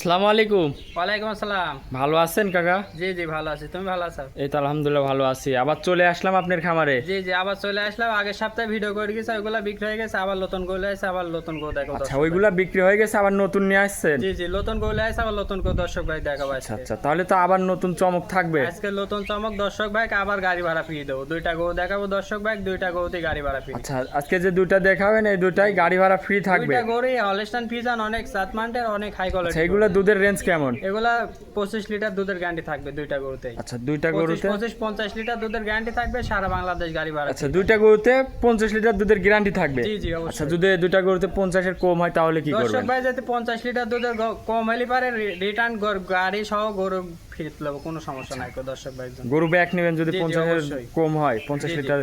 আসসালামু আলাইকুম। ওয়ালাইকুম আসসালাম। ভালো আছেন কাকা? জি জি ভালো আছি। তুমি ভালো আছো? এই তো আলহামদুলিল্লাহ ভালো আছি। আবার চলে আসলাম আপনার খামারে। জি জি আবার চলে আসলাম। আগের সপ্তাহে ভিডিও করে গেছে ওইগুলা বিক্রি হয়ে গেছে আবার নতুন গোলে আছে আবার নতুন গো দেখো আচ্ছা ওইগুলা বিক্রি হয়ে গেছে আবার নতুন নিয়ে আসছেন। জি জি নতুন গোলে আছে আবার নতুন গো দর্শক ভাই দেখাবো আচ্ছা আচ্ছা তাহলে তো আবার নতুন চমক থাকবে। আজকে নতুন চমক দর্শক ভাই আবার গাড়ি ভাড়া ফ্রি দেবো। দুইটা গো দেখাবো দর্শক ভাই দুইটা গৌতে গাড়ি ভাড়া ফ্রি আচ্ছা আজকে যে দুইটা দেখাবেন এই দুইটাই গাড়ি ভাড়া ফ্রি থাকবে। দুইটা গরুই হলস্টান ফিজান অনেক সাত সাতমান্টের অনেক হাই কোয়ালিটি সেইগুলো দুধের রেঞ্জ কেমন? এগুলা পঁচিশ লিটার দুধের গ্যারান্টি থাকবে দুইটা গরুতেই। আচ্ছা দুইটা গরুতে? পঁচিশ পঞ্চাশ লিটার দুধের গ্যারান্টি থাকবে সারা বাংলাদেশ গাড়ি ভাড়া আচ্ছা দুইটা গরুতে পঞ্চাশ লিটার দুধের গ্যারান্টি থাকবে? জি জি আচ্ছা যদি দুইটা গরুতে পঞ্চাশের কম হয় তাহলে কি দর্শক করবেন? ভাই যাতে পঞ্চাশ লিটার দুধের কম হলে পারে রিটার্ন গাড়ি সহ গরু ফিরত নেব কোনো সমস্যা নাই কো দর্শক ভাই গরু ব্যাক নেবেন যদি পঞ্চাশের কম হয় পঞ্চাশ। লিটার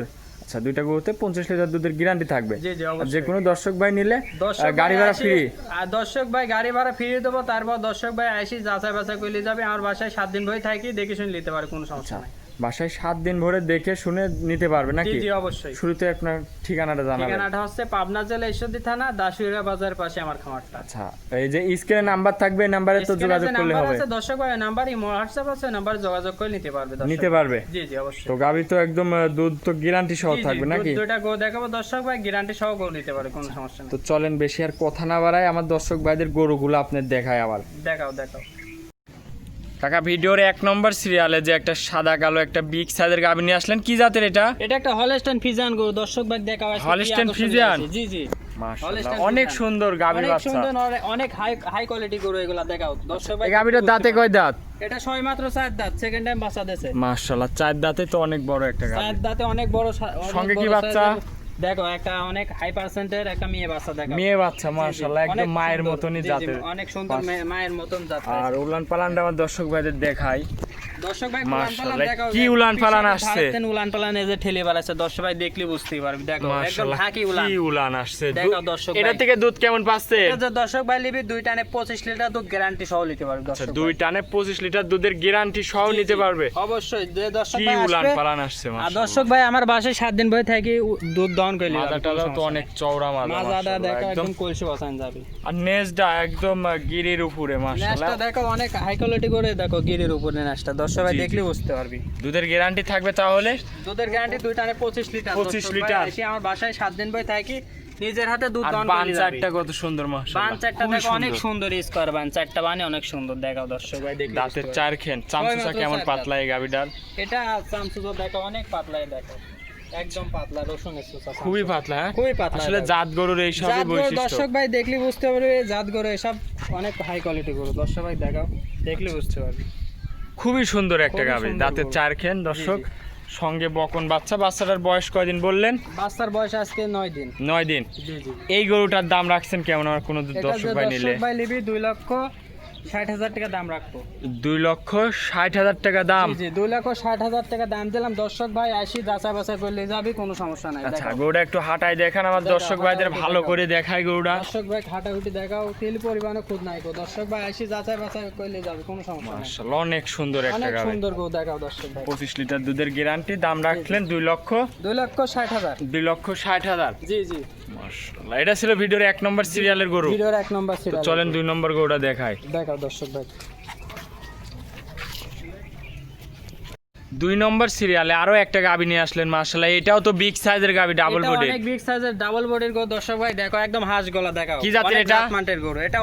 আচ্ছা দুইটা গরুতে পঞ্চাশ লিটার দুধের গ্যারান্টি থাকবে। যে কোনো দর্শক ভাই নিলে গাড়ি ভাড়া ফ্রি আর দর্শক ভাই গাড়ি ভাড়া ফ্রি দেবো তারপর দর্শক ভাই আসি যাচাই বাছাই করে যাবে আমার বাসায় সাত দিন বই থাকি দেখে শুনে নিতে পারে কোনো সমস্যা নাই। বাসায় সাত দিন ভরে দেখে শুনে নিতে পারবে নাকি? জি অবশ্যই। শুরুতে আপনার ঠিকানাটা জানাবেন। ঠিকানাটা হচ্ছে পাবনা জেলা ঈশ্বরদী থানা দাসুরিয়া বাজার পাশে আমার খামারটা। আচ্ছা এই যে স্ক্রিনে নাম্বার থাকবে নাম্বারে তো যোগাযোগ করলে হবে। আছে দর্শক ভাই নাম্বার ইমো হোয়াটসঅ্যাপ আছে নাম্বার যোগাযোগ করে নিতে পারবে দর্শক। নিতে পারবে। জি জি অবশ্যই। তো গাবি তো একদম দুধ তো গ্যারান্টি সহ থাকবে নাকি? দুইটা গো দেখাবো দর্শক ভাই গ্যারান্টি সহ গো নিতে পারে কোনো সমস্যা নেই। তো চলেন বেশি আর কথা না বাড়ায় আমার দর্শক ভাইদের গরুগুলো আপনার দেখায় আবার। দেখাও দেখাও। কাকা ভিডিওর এক নম্বর সিরিয়ালে যে একটা সাদা কালো একটা বিগ সাইজের গাবি নিয়ে আসলেন কি জাতের এটা? এটা একটা হলস্টাইন ফিজান গো দর্শক দেখাও আজকে কি হলস্টাইন আকর্ষণীয় জি জি। অনেক। সুন্দর অনেক বাচ্চা। সুন্দর অনেক- অনেক হাই হাই কোয়ালিটি গরু এগুলা দেখাও। দর্শক ভাই এই গাবিটার দাঁতে কয় দাঁত? এটা ছয় মাত্র চার দাঁত সেকেন্ড টাইম বাচ্চা দেছে মাশাআল্লাহ চার দাঁতে তো অনেক বড় একটা গাবি চার দাঁতে অনেক বড় সঙ্গে কি বাচ্চা? দেখো একটা অনেক হাই পার্সেন্টের একটা মেয়ে বাচ্চা দেখো মেয়ে বাচ্চা মাশাআল্লাহ একদম মায়ের। মতনই জাতের অনেক সুন্দর মায়ের মতন জাত আর উলান পালানটা আমার দর্শক ভাইদের দেখাই। দর্শক ভাই উলান মাশাআল্লাহ, পালান দেখাও কি উলান পালান আসছে? উলান পালান এই যে ঠেলে বেড়াচ্ছে দর্শক ভাই দেখলে বুঝতেই পারবি। দেখো একদম মাশাআল্লাহ উলান। কি উলান আসছে। দেখাও দুধ- দর্শক এটা থেকে দুধ কেমন পাচ্ছে? এটা দর্শক ভাই নিবি দুই টানে পঁচিশ লিটার দুধ গ্যারান্টি সহ নিতে পারবে দর্শক দুই টানে পঁচিশ লিটার দুধের গ্যারান্টি সহ নিতে পারবে? অবশ্যই। যে দর্শক ভাই উলান পালান আসছে আর দর্শক ভাই আমার বাসায় সাত দিন বই থাকি দুধ দহন করে মাদাটাও তো অনেক চওড়া দেখো একদম একদম। কলসি বসান যাবে। আর নেজটা একদম গিরির উপরে মাশাআল্লাহ। দেখো অনেক হাই কোয়ালিটি করে দেখো গিরির উপরে ন্যাসটা জি। দেখলে বুঝতে পারবি। দুধের গ্যারান্টি থাকবে তাহলে? দুধের গ্যারান্টি দুই টানে পঁচিশ লিটার 25 দর্শক ভাই, লিটার। এসে আমার বাসায় সাত দিন বই থাকি নিজের হাতে দুধ করে চারটা কত সুন্দর মাশাআল্লাহ। চারটা দেখো অনেক সুন্দর। বান চারটা অনেক সুন্দর দেখাও দর্শক ভাই দাঁতের চার খেন চামচুসা কেমন পাতলা এই। এটা চামচুজো দেখো অনেক পাতলাই দেখো। একদম পাতলা রসুনের চুচা খুবই পাতলা হ্যাঁ? খুবই পাতলা আসলে জাত গরুর এই সবই বৈশিষ্ট্য। দর্শক ভাই দেখলে বুঝতে পারবে জাত গরু এসব অনেক হাই কোয়ালিটি গরু। দর্শক ভাই দেখাও দেখলে বুঝতে পারবে। খুবই সুন্দর একটা গাভী। দাঁতে দাঁতের চার খেন দর্শক সঙ্গে বকন বাচ্চা। বাচ্চাটার বয়স কয়দিন বললেন? বাচ্চার বয়স আজকে নয় দিন। নয় দিন। এই গরুটার দাম রাখছেন কেমন? আমার কোনো দর্শক ভাই নিলে? ভাই নিবি দুই লক্ষ ষাট হাজার টাকা দাম রাখব। দুই লক্ষ ষাট হাজার টাকা দাম। জি দুই লক্ষ ষাট হাজার টাকা দাম দিলাম। দর্শক ভাই আসি যাচাই বাছাই করলে যাবি কোনো সমস্যা নাই। আচ্ছা। গরুটা একটু হাঁটাই দেখান আমার দর্শক ভাইদের ভালো করে দেখায় গরুটা। দর্শক ভাই খাটাখুটি দেখাও। তেল পরিমাণে খুদ নাই গো। দর্শক ভাই আসি যাচাই বাছাই করলে যাবে কোনো সমস্যা নাই। মাশাআল্লাহ অনেক সুন্দর একটা অনেক সুন্দর গো দেখাও দর্শক ভাই। পঁচিশ লিটার দুধের গ্যারান্টি দাম রাখলেন দুই লক্ষ। দুই লক্ষ ষাট হাজার। দুই লক্ষ ষাট হাজার। জি জি। মাশাআল্লাহ। এটা ছিল ভিডিওর এক নম্বর সিরিয়ালের গরু। ভিডিওর এক নম্বর তো চলেন দুই নম্বর গরুটা দেখায় দেখাও দর্শক ভাই দুই নম্বর সিরিয়ালে আরও একটা গাবি নিয়ে আসলেন মাশাআল্লাহ। এটাও তো বিগ সাইজের গাবি ডাবল বডি অনেক বিগ সাইজের ডাবল বডির গো দর্শক ভাই দেখো একদম হাঁস গলা দেখাও। কি জাতের এটা? জাতমানের গরু। এটা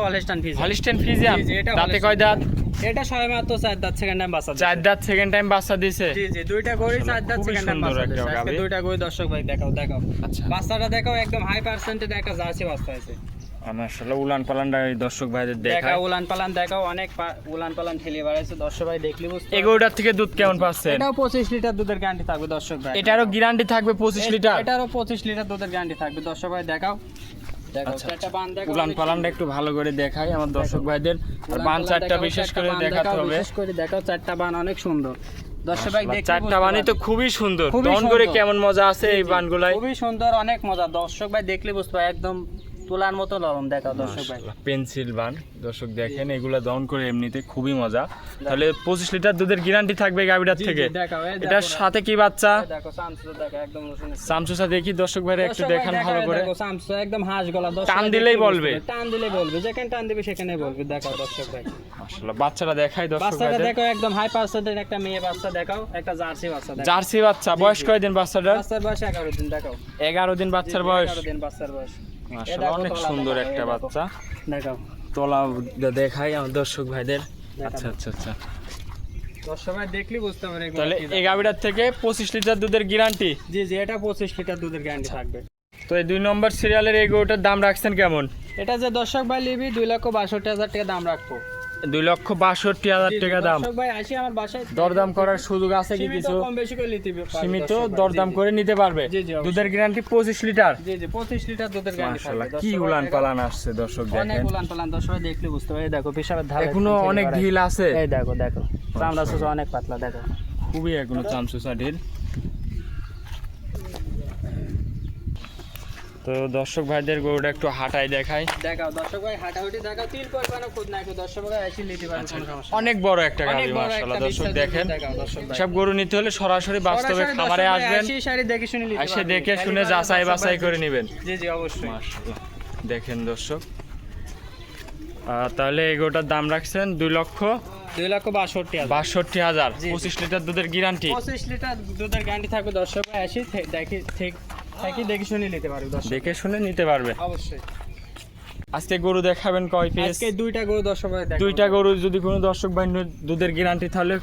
হলিস্টেন জি, জি, এটা দাঁতে কয় দাঁত? এটা ছয় মাত্র চার দাঁত সেকেন্ড টাইম বাচ্চা চার দাঁত সেকেন্ড টাইম বাচ্চা দিছে। জি জি দুইটা গরু চার দাঁত সেকেন্ড টাইম বাচ্চা দিছে। আজকে দুইটা গরু দর্শক ভাই দেখাও দেখাও। আচ্ছা। বাচ্চাটা দেখাও একদম হাই পার্সেন্টের একটা জার্সি বাচ্চা আছে মাশাআল্লাহ উলান পালানটা দর্শক ভাইদের দেখাও উলান পালান দেখাও অনেক উলান পালান ঠেলে বেড়াইছে। দর্শক ভাই দেখলি বুঝতে এই গরুটার থেকে দুধ কেমন পাচ্ছেন এটাও পঁচিশ লিটার দুধের গ্যারান্টি থাকবে দর্শক ভাই। এটারও গ্যারান্টি থাকবে পঁচিশ লিটার? এটারও পঁচিশ লিটার দুধের গ্যারান্টি থাকবে। দর্শক ভাই দেখাও। আচ্ছা, উলান পালানটা একটু ভালো করে দেখাই আমার দর্শক ভাইদের। আর বান চারটা বিশেষ করে দেখাতে হবে। বিশেষ করে দেখাও চারটা বান অনেক সুন্দর। দর্শক ভাই চারটা বানই তো খুবই সুন্দর। করে কেমন মজা আছে এই বানগুলাই। খুবই সুন্দর অনেক মজা। দর্শক ভাই দেখলে বুঝতে পারবে একদম তোলার মতো নরম দেখাও দর্শক ভাই। Pencil bun. দর্শক দেখেন এগুলা দহন করে এমনিতে খুবই মজা। তাহলে পঁচিশ লিটার দুধের গ্যারান্টি থাকবে গাভিটার থেকে? এটার সাথে কি বাচ্চা? দেখো সামসু দেখো একদম রসুন সামসুসা দেখি দর্শক ভাইরা একটু দেখান ভালো করে। একদম হাঁস গলা টান দিলেই বলবে। টান দিলেই বলবে যেখানে টান দিবে সেখানে বলবে দেখাও দর্শক ভাই। মাশাআল্লাহ বাচ্চাটা দেখাই দর্শক বাচ্চাটা দেখো একদম হাই পার্সেন্টের একটা মেয়ে বাচ্চা দেখাও একটা জার্সি বাচ্চা দেখাও। জার্সি বাচ্চা বয়স বাচ্চাটার? বাচ্চার বয়স এগারো দিন দেখাও। এগারো দিন বাচ্চার বয়স। এগারো দিন বাচ্চার বয়স। দেখো অনেক সুন্দর একটা। বাচ্চা। দেখাও। তলা দেখাই আমার দর্শক ভাইদের। আচ্ছা আচ্ছা আচ্ছা। দেখলি বুঝতে পারে তাহলে এই গাভীটার থেকে পঁচিশ লিটার দুধের গ্যারান্টি জি জি এটা পঁচিশ লিটার দুধের গ্যারান্টি থাকবে। তো এই দুই নম্বর সিরিয়ালের এই গরুটার দাম রাখছেন কেমন? এটা যে দর্শক ভাই লিবি দুই লক্ষ বাষট্টি হাজার টাকা দাম রাখব। দুই লক্ষ বাষট্টি হাজার টাকা দাম। দরদাম করার সুযোগ আছে কি কিছু? সীমিত দরদাম। করে নিতে পারবে। দুধের গ্যারান্টি পঁচিশ লিটার। পঁচিশ লিটার দুধের গ্যারান্টি কি উলান পালান আসছে দর্শক দেখেন। উলান পালান দর্শক দেখলে বুঝতে পারবে। দেখো পেশাবের ধারে এখনও অনেক। ঢিল আছে। এই দেখো দেখো। চামড়া অনেক পাতলা দেখো। খুবই এখনও চামচুসা ঢিল। তো দর্শক ভাইদের গরুটা একটু হাঁটাই দেখাই। দেখাও দর্শক ভাই হাঁটাহুটি দেখাও তিল করবে না খুদ নাই দর্শক ভাই এসে নিতে কোনো সমস্যা অনেক বড় একটা গাড়ি মাশাআল্লাহ। দর্শক দেখেন দর্শক সব গরু নিতে হলে সরাসরি বাস্তবে খামারে আসবেন। আসি শাড়ি দেখে শুনে নিতে এসে দেখে শুনে যাচাই বাছাই করে নেবেন। জি জি অবশ্যই। মাশাআল্লাহ। দেখেন দর্শক। তাহলে এগোটার দাম রাখছেন দুই লক্ষ দুই লক্ষ বাষট্টি হাজার। বাষট্টি হাজার। পঁচিশ লিটার দুধের গ্যারান্টি পঁচিশ লিটার দুধের গ্যারান্টি থাকবে দর্শক ভাই আসি দেখি ঠিক থাকি দেখে শুনে নিতে পারবে দেখে শুনে নিতে পারবে। অবশ্যই। আজকে গরু দেখাবেন কয় পিস আজকে দুইটা গরু দর্শক ভাই দুইটা গরু যদি কোনো দর্শক ভাই দুধের গ্যারান্টি তাহলে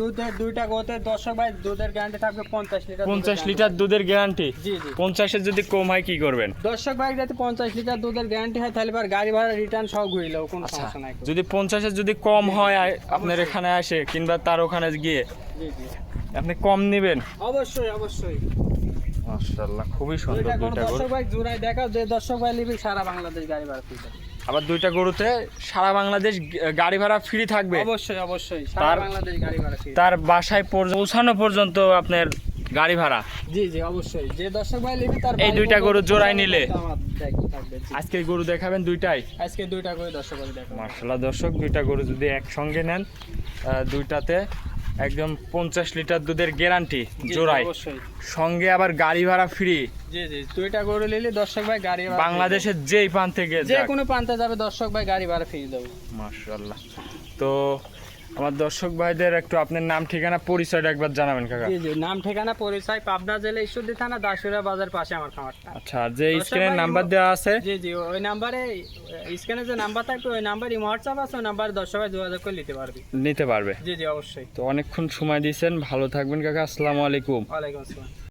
দুধের দুইটা গরুতে দর্শক ভাই দুধের গ্যারান্টি থাকবে পঞ্চাশ লিটার দুধের পঞ্চাশ guarantee। লিটার দুধের গ্যারান্টি জি জি। পঞ্চাশের যদি কম হয় কি করবেন? দর্শক ভাই যাতে পঞ্চাশ লিটার দুধের গ্যারান্টি হয় তাহলে এবার গাড়ি ভাড়া রিটার্ন সব ঘুরিলেও কোনো সমস্যা নাই। যদি পঞ্চাশের যদি কম হয় আপনার এখানে আসে কিংবা তার ওখানে গিয়ে জি জি। আপনি কম নেবেন? অবশ্যই অবশ্যই। মাশাআল্লাহ খুবই সুন্দর দুইটা গরু। দর্শক ভাই জোড়ায় দেখাও যে দর্শক ভাই নিবি সারা বাংলাদেশ গাড়ি ভাড়া ফ্রি আবার দুইটা গরুতে সারা বাংলাদেশ গাড়ি ভাড়া ফ্রি থাকবে। অবশ্যই অবশ্যই সারা বাংলাদেশ গাড়ি ভাড়া ফ্রি তার বাসায় পৌঁছানো পর্যন্ত আপনার গাড়ি ভাড়া। জি জি অবশ্যই। যে দর্শক ভাই নিবি তার এই দুইটা গরু জোড়ায় নিলে? আজকে গরু দেখাবেন দুইটাই। আজকে দুইটা করে দর্শক ভাই দেখো মার্শাল্লাহ দর্শক দুইটা গরু যদি একসঙ্গে নেন দুইটাতে একদম পঞ্চাশ লিটার দুধের গ্যারান্টি জোড়ায়। সঙ্গে আবার গাড়ি ভাড়া ফ্রি জি জি দুইটা গরু নিলে দর্শক ভাই গাড়ি ভাড়া বাংলাদেশের যেই প্রান্তে গিয়ে যে কোনো প্রান্তে যাবে দর্শক ভাই গাড়ি ভাড়া ফ্রি দেবো। মার্শাল্লাহ তো আমার দর্শক ভাইদের একটু আপনার নাম ঠিকানা পরিচয়টা একবার জানাবেন কাকা। জি জি নাম ঠিকানা পরিচয় পাবনা জেলা ঈশ্বরদী থানা দাসুরা বাজার পাশে আমার খামারটা। আচ্ছা যে স্ক্রিনে নাম্বার দেওয়া আছে। জি জি ওই নাম্বারে স্ক্রিনে যে নাম্বার থাকবে ওই নাম্বারে হোয়াটসঅ্যাপ আছে ওই নাম্বারে দর্শক ভাই যোগাযোগ করে নিতে পারবে। নিতে পারবে। জি জি অবশ্যই। তো অনেকক্ষণ সময় দিয়েছেন ভালো থাকবেন কাকা। আসসালামু আলাইকুম। ওয়ালাইকুম আসসালাম।